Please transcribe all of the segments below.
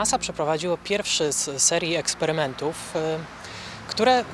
NASA przeprowadziło pierwszy z serii eksperymentów, e, które e,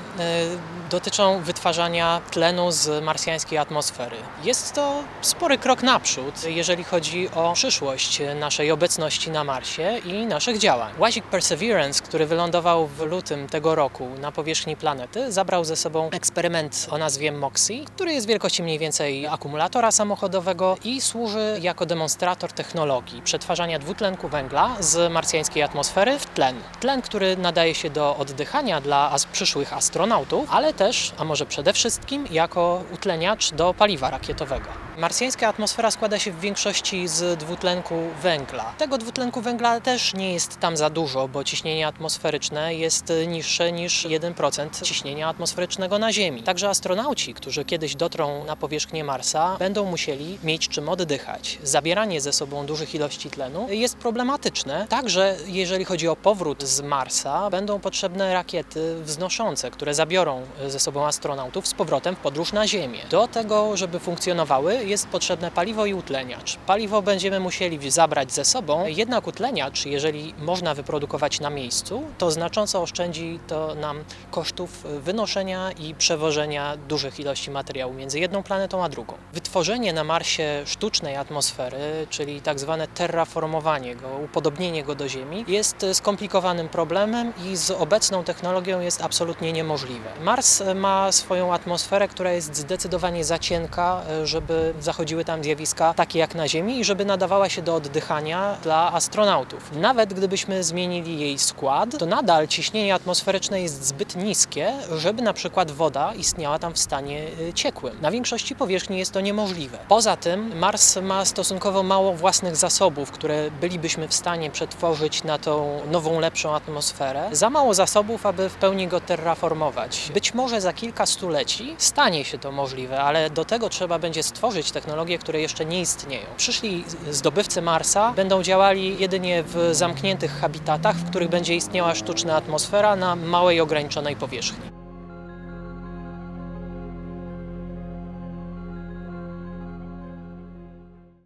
dotyczą wytwarzania tlenu z marsjańskiej atmosfery. Jest to spory krok naprzód, jeżeli chodzi o przyszłość naszej obecności na Marsie i naszych działań. Łazik Perseverance, który wylądował w lutym tego roku na powierzchni planety, zabrał ze sobą eksperyment o nazwie MOXIE, który jest wielkości mniej więcej akumulatora samochodowego i służy jako demonstrator technologii przetwarzania dwutlenku węgla z marsjańskiej atmosfery w tlen. Tlen, który nadaje się do oddychania dla as- przyszłych astronautów, ale też, a może przede wszystkim, jako utleniacz do paliwa rakietowego. Marsjańska atmosfera składa się w większości z dwutlenku węgla. Tego dwutlenku węgla też nie jest tam za dużo, bo ciśnienie atmosferyczne jest niższe niż 1% ciśnienia atmosferycznego na Ziemi. Także astronauci, którzy kiedyś dotrą na powierzchnię Marsa, będą musieli mieć czym oddychać. Zabieranie ze sobą dużych ilości tlenu jest problematyczne. Także jeżeli chodzi o powrót z Marsa, będą potrzebne rakiety wznoszące, które zabiorą ze sobą astronautów z powrotem w podróż na Ziemię. Do tego, żeby funkcjonowały, jest potrzebne paliwo i utleniacz. Paliwo będziemy musieli zabrać ze sobą, jednak utleniacz, jeżeli można wyprodukować na miejscu, to znacząco oszczędzi to nam kosztów wynoszenia i przewożenia dużych ilości materiału między jedną planetą a drugą. Wytworzenie na Marsie sztucznej atmosfery, czyli tak zwane terraformowanie go, upodobnienie go do Ziemi, jest skomplikowanym problemem i z obecną technologią jest absolutnie niemożliwe. Mars ma swoją atmosferę, która jest zdecydowanie za cienka, żeby zachodziły tam zjawiska takie jak na Ziemi i żeby nadawała się do oddychania dla astronautów. Nawet gdybyśmy zmienili jej skład, to nadal ciśnienie atmosferyczne jest zbyt niskie, żeby na przykład woda istniała tam w stanie y, ciekłym. Na większości powierzchni jest to niemożliwe. Poza tym Mars ma stosunkowo mało własnych zasobów, które bylibyśmy w stanie przetworzyć na tą nową, lepszą atmosferę. Za mało zasobów, aby w pełni go terraformować. Być może za kilka stuleci stanie się to możliwe, ale do tego trzeba będzie stworzyć technologie, które jeszcze nie istnieją. Przyszli zdobywcy Marsa będą działali jedynie w zamkniętych habitatach, w których będzie istniała sztuczna atmosfera na małej, ograniczonej powierzchni.